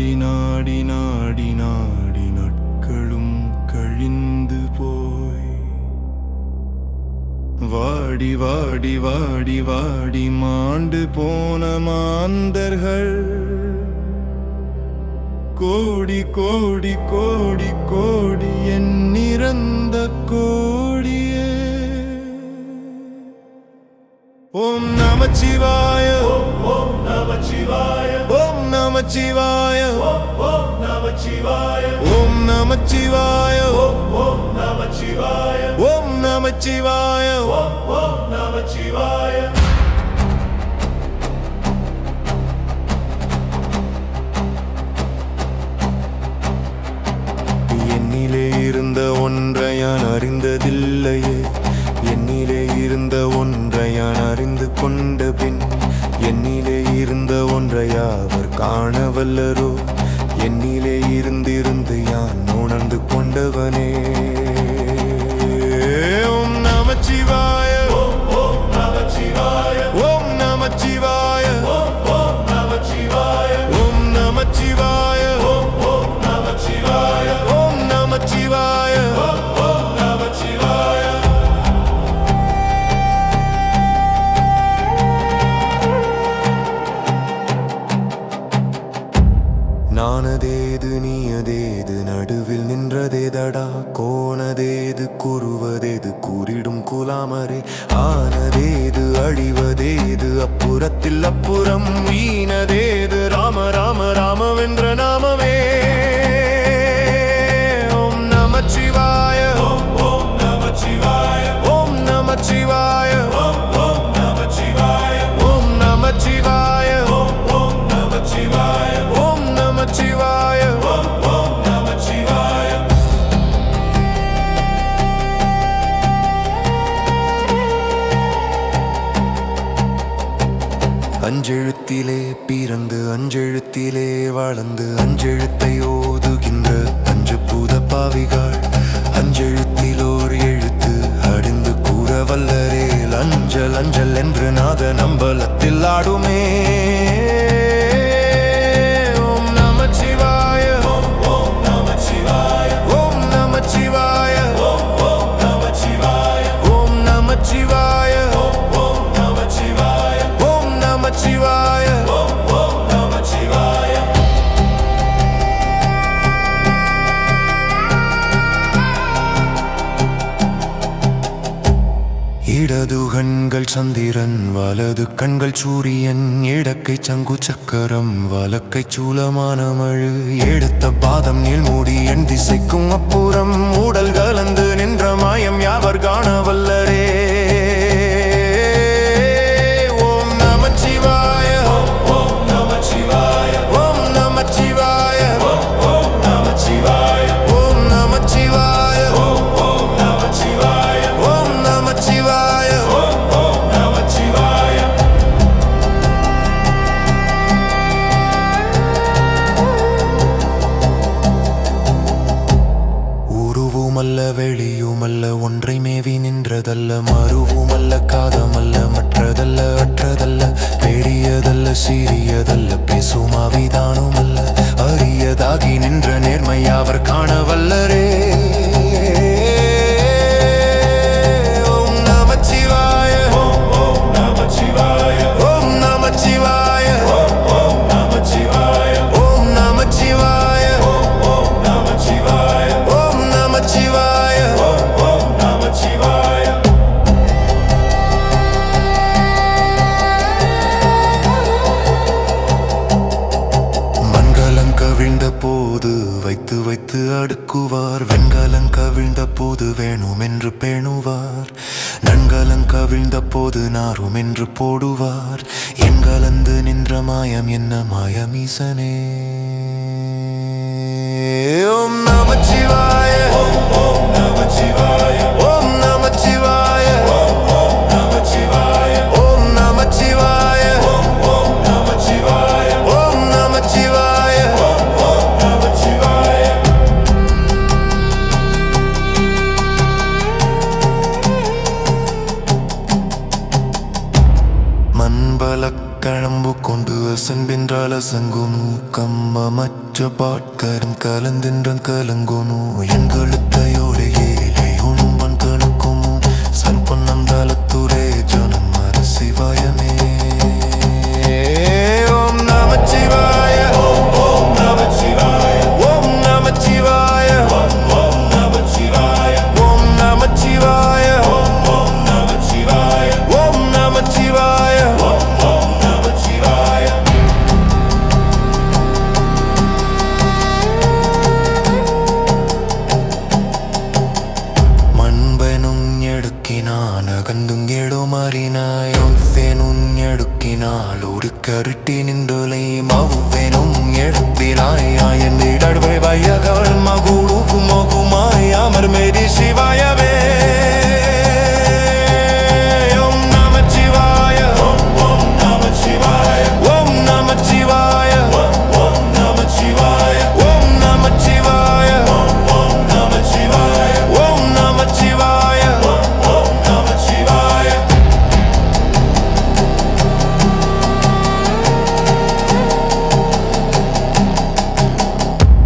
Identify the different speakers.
Speaker 1: நாடி நாடி நாடி நாடி நாட்களும் கழிந்து போய். வாடி வாடி வாடி வாடி மாண்டு போன மாந்தர்கள். கோடி கோடி கோடி கோடி என் நிறந்த கோடியே. ஓம் நமச்சிவாய. ஓம் நமச்சிவாய. நமச்சிவாய. ஓம் நமச்சிவாய. ஓம் நமச்சிவாய. ஓம் நமச்சிவாய. ஓம் நமச்சிவாய. ஓம் நமச்சிவாய. என்னிலே இருந்த ஒன்றை நான் அறிந்ததில்லையே. வல்லரோ என்னிலே இருந்திருந்து யான் உணர்ந்து கொண்டவனே. ஓம் நமச்சிவாய ஓம் நமச்சிவாய ஓம் நமச்சிவாய. ஓம் குலாமரே ஆனதேது அழிவதேது அப்புறத்தில் அப்புறம் வீணதேது. ராம ராம ராமவென்ற நாம் அஞ்செழுத்திலே பிறந்து அஞ்செழுத்திலே வளர்ந்து அஞ்செழுத்தை ஓதுகின்ற அஞ்சு பூத பாவிகள். அஞ்செழுத்திலோர் எழுத்து அடிந்து கூற வல்லரேல் அஞ்சல் அஞ்சல் என்று நாத நம்பலத்தில் ஆடுமே. இடது கண்கள் சந்திரன் வலது கண்கள் சூரியன் இடக்கை சங்கு சக்கரம் வலக்கை சூலமான மழு. எடுத்த பாதம் நீள்மூடி என் திசைக்கும் அப்புறம் உடல் கலந்து நின்ற மாயம் யாவர் காணவல்ல demorou போது வைத்து வைத்து அடுக்குவார். வெண்கலம் கவிழ்ந்த போது வேணும் என்று பேணுவார். நன்கலம் கவிழ்ந்த போது நாரும் என்று போடுவார். என் கலந்து நின்ற மாயம் என்ன மாயமீசனே. ஓம் நமச்சிவாய களக்களம்பு கொண்டு அசன்பின்றால் அசங்கோனு கம்ம மற்ற பாட்கரும் கலந்தின்றன் கலங்கோனு. எங்கள் கருத்தினால் ஒரு கருட்டி நின்றலை மகுவெனும் எழுப்பினாய். என்னிடவே வையகள் மகுழுக்கு மகுமாய் அமர் மேரி சிவாயவே.